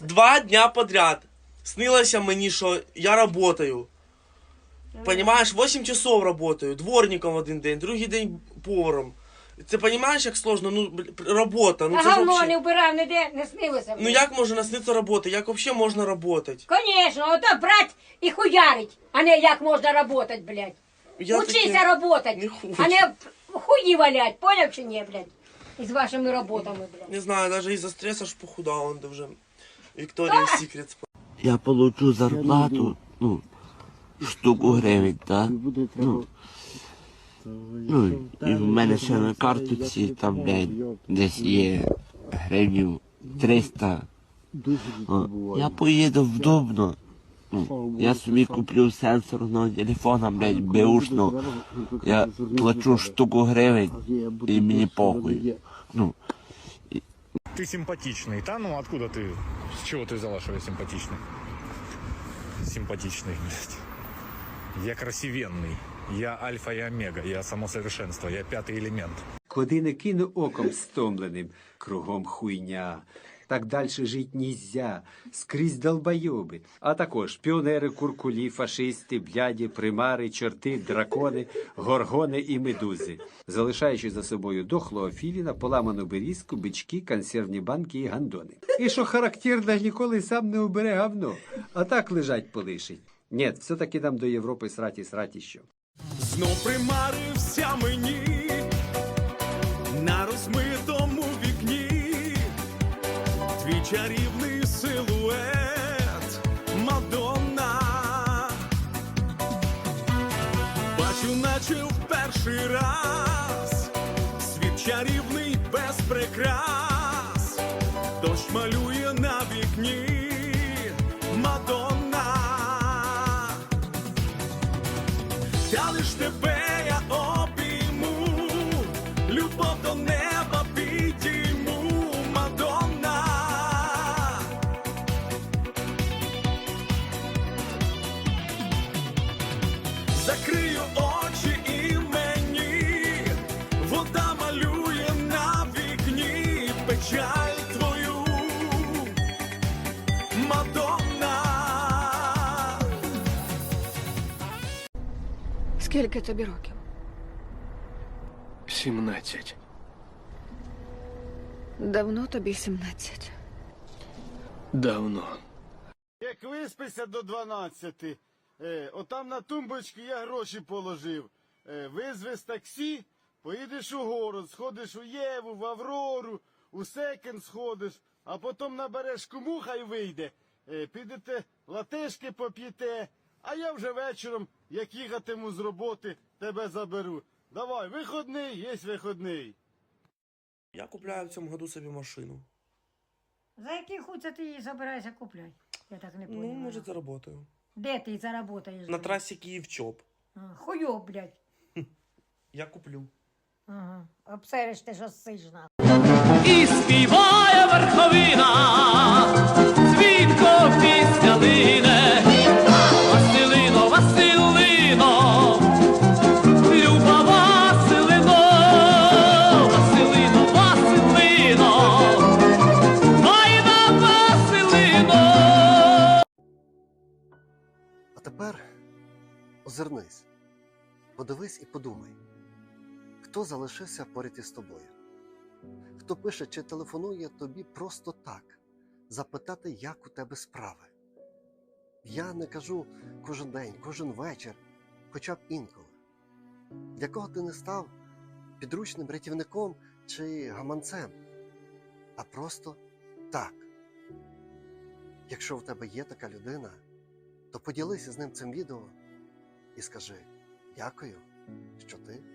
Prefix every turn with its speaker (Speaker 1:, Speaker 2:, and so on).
Speaker 1: Два дня подряд снилося мені, що я работаю. Понимаешь, 8 часов работаю, дворником один день, другий день поваром. Ти розумієш, як сложно? Ну, бл- робота. Ну,
Speaker 2: а
Speaker 1: це ж
Speaker 2: говно
Speaker 1: вообще...
Speaker 2: не вбирав ніде, не снилося.
Speaker 1: Ну як можна насниться роботи? Як взагалі можна работати?
Speaker 2: Конечно, ото брать і хуярить, а не як можна работать, блядь.
Speaker 1: Я
Speaker 2: Учися
Speaker 1: таке
Speaker 2: работать,
Speaker 1: не хочу.
Speaker 2: а не хуї валять, поняв чи ні, блядь? Із вашими роботами, блядь.
Speaker 1: Не знаю, навіть із-за стресу ж похудав, он вже Вікторія Сікрет.
Speaker 3: Я получу зарплату, ну, штуку гривень, так? Ну, ну, і в мене ще на карточці там, блядь, десь є гривнів 300. О, я поїду в Дубно. Ну, я собі куплю сенсорного телефона, блядь, беушного. Я плачу штуку гривень і мені похуй. Ну,
Speaker 4: Ты симпатичный. Да ну откуда ты? С чего ты взяла, что я симпатичный? Симпатичный, блядь. Я красивенный. Я альфа и омега. Я само совершенство. Я пятый элемент.
Speaker 5: Куди не кину оком стомленим, кругом хуйня. Так далі жить нізя, скрізь долбойоби. А також піонери, куркулі, фашисти, бляді, примари, чорти, дракони, горгони і медузи, залишаючи за собою дохлого філіна, поламану берізку, бички, консервні банки і гандони. І що характерно, ніколи сам не убере гавно, а так лежать полишить. Ні, все-таки нам до Європи сраті сраті що.
Speaker 6: Знов примарився мені твій чарівний силует, Мадонна. Бачу, наче в перший раз світ чарівний без прикрас, дощ малює печаль твою, Мадонна.
Speaker 7: Скільки тобі років?
Speaker 8: 17.
Speaker 7: Давно тобі 17.
Speaker 8: Давно.
Speaker 9: Як виспися до 12, е, отам на тумбочку я гроші положив. Е, визви з таксі, поїдеш у город, сходиш у Єву, в Аврору, у Секен сходиш, а потім набереш кому хай вийде. Е, підете латишки поп'єте, а я вже вечором, як їхатиму з роботи, тебе заберу. Давай, виходний, є виходний.
Speaker 1: Я купляю в цьому году собі машину.
Speaker 2: За який хуй це ти її забираєшся купляти? Я так не
Speaker 1: Ну, може, заработаю.
Speaker 2: Де ти заработаєш?
Speaker 1: На трасі Київ-Чоп.
Speaker 2: А, Хуйоб, блядь.
Speaker 1: Я куплю.
Speaker 2: Ага. Обсереш ти, що сижна.
Speaker 6: І співає верховина, світко пісня лине, Василино, Василино, Люба Василино, Василино, Василино, Майна Василино.
Speaker 10: А тепер озирнись, подивись і подумай, хто залишився поряд із тобою, хто пише чи телефонує тобі просто так, запитати, як у тебе справи. Я не кажу кожен день, кожен вечір, хоча б інколи. Для кого ти не став підручним рятівником чи гаманцем, а просто так. Якщо в тебе є така людина, то поділися з ним цим відео і скажи дякую, що ти